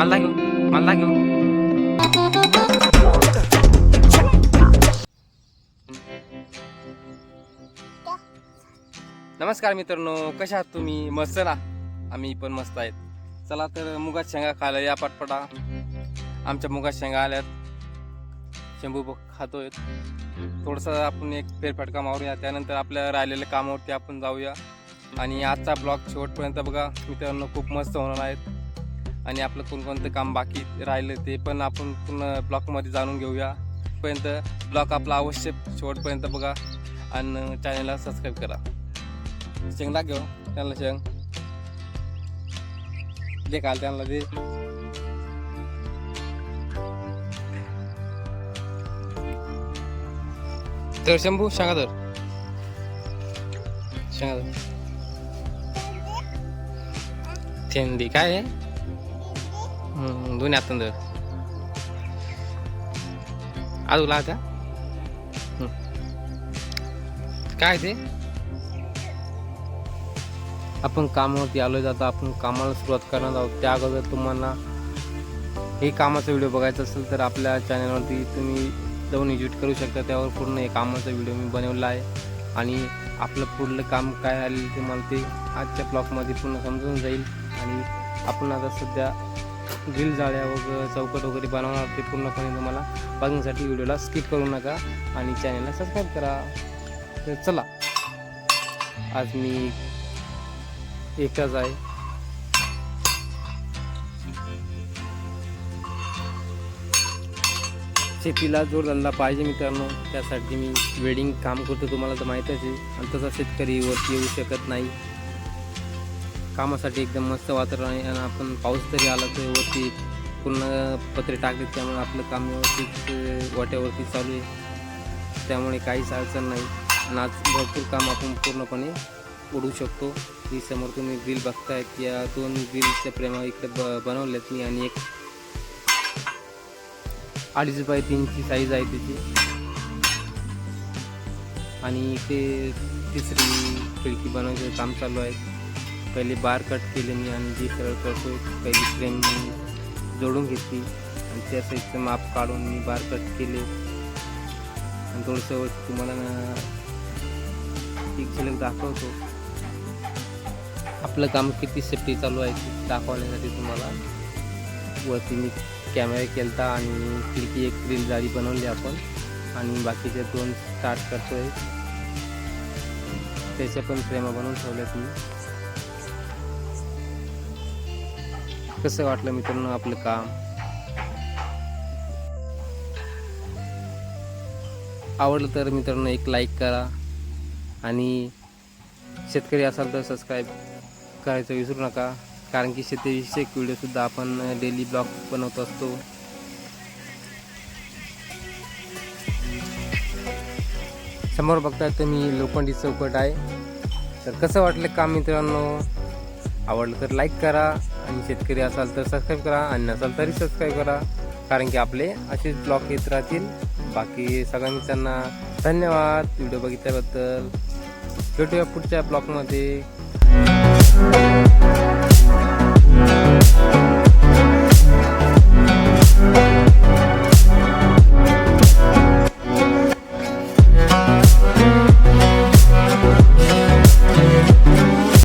मला घेऊ मला घेऊ नमस्कार मित्रांनो कशा आहात तुम्ही? मस्त ना? आम्ही पण मस्त आहेत. चला तर मुगात शेंगा खायला या पटपटा. आमच्या मुगात शेंगा आल्यात. शंभू खातोय. थोडंसं आपण एक फेरफटका मारूया त्यानंतर आपल्या राहिलेल्या कामावरती आपण जाऊया. आणि आजचा ब्लॉग शेवटपर्यंत बघा. मित्रांनो खूप मस्त होणार आहेत. आणि आपलं कोणकोणतं काम बाकी राहिलं ते पण आपण पूर्ण ब्लॉकमध्ये जाणून घेऊया. पर्यंत ब्लॉक आपला अवश्य शेवटपर्यंत बघा आणि चॅनलला सबस्क्राईब करा. शेंग दाखव त्यांना शेंग. दे काल त्यांना दे. तर शंभू सांगा तर सांगा तर थेंडी काय आहे दोन्ही हातान धर आजूला काय ते? आपण कामावरती आलो जातो आपण कामाला सुरुवात करणार आहोत. त्या अगोदर तुम्हाला हे कामाचा व्हिडिओ बघायचा असेल तर आपल्या चॅनलवरती तुम्ही जाऊन विजिट करू शकता. त्यावर पूर्ण हे कामाचा व्हिडिओ मी बनवला आहे. आणि आपलं पुढलं काम काय आले ते मला ते आजच्या ब्लॉगमध्ये पूर्ण समजून जाईल. आणि आपण आता सध्या ग्रिल जाळ्या वगैरे चौकट वगैरे बनवणार ते पूर्णपणे तुम्हाला बघण्यासाठी व्हिडिओला स्किप करू नका आणि चॅनलला सबस्क्राईब करा. तर चला आज मी एकटाच आहे. शेतीला जोडधंदा पाहिजे मित्रांनो त्यासाठी मी वेडिंग काम करतो तुम्हाला तर माहीतच आहे. आणि तसा शेतकरी वरती येऊ शकत नाही. कामासाठी एकदम मस्त वातावरण आहे आणि आपण पाऊस तरी आला तर वरती पूर्ण पत्रे टाकले त्यामुळे आपलं काम व्यवस्थित वाट्यावरती चालू आहे. त्यामुळे काहीच अडचण नाही. आणि आज भरपूर काम आपण पूर्णपणे उडू शकतो. ही समोर तुम्ही बिल बघताय की या दोन बिलच्या प्रेमा इकडे ब बनवल्यात मी आणि एक अडीच बाय तीनची साईज आहे त्याची. आणि ते तिसरी खिडकी बनवायचं काम चालू आहे. पहिले बार कट केले मी आणि जी सरळ करतो पहिली फ्रेम मी जोडून घेतली. आणि त्या साईजचं माप काढून मी बार कट केले. आणि थोडंसं तुम्हाला एक झलक दाखवतो. आपलं काम किती सेफ्टी चालू आहे ते दाखवण्यासाठी तुम्हाला. वरती मी कॅमेरा केलता आणि खिडकी एक रील जाळी बनवली आपण. आणि बाकीचे दोन स्टार्ट करतोय. त्याच्या पण प्रेमा बनवून ठेवल्यात मी. कसं वाटलं मित्रांनो आपलं काम? आवडलं तर मित्रांनो एक लाईक करा. आणि शेतकरी असाल तर सबस्क्राईब करायचं विसरू नका. कारण की शेतीविषयक व्हिडिओसुद्धा आपण डेली ब्लॉग बनवत असतो. समोर बघताय तुम्ही लोखंडी चौकट आहे. तर कसं वाटलं काम मित्रांनो? आवडलं तर लाईक करा. आणि शेतकरी असाल तर सबस्क्राईब करा. आणि नसाल तरी सबस्क्राईब करा. कारण की आपले असेच ब्लॉग येत राहतील. बाकी सगळ्या मित्रांना धन्यवाद. व्हिडिओ बघितल्याबद्दल भेटूया पुढच्या ब्लॉगमध्ये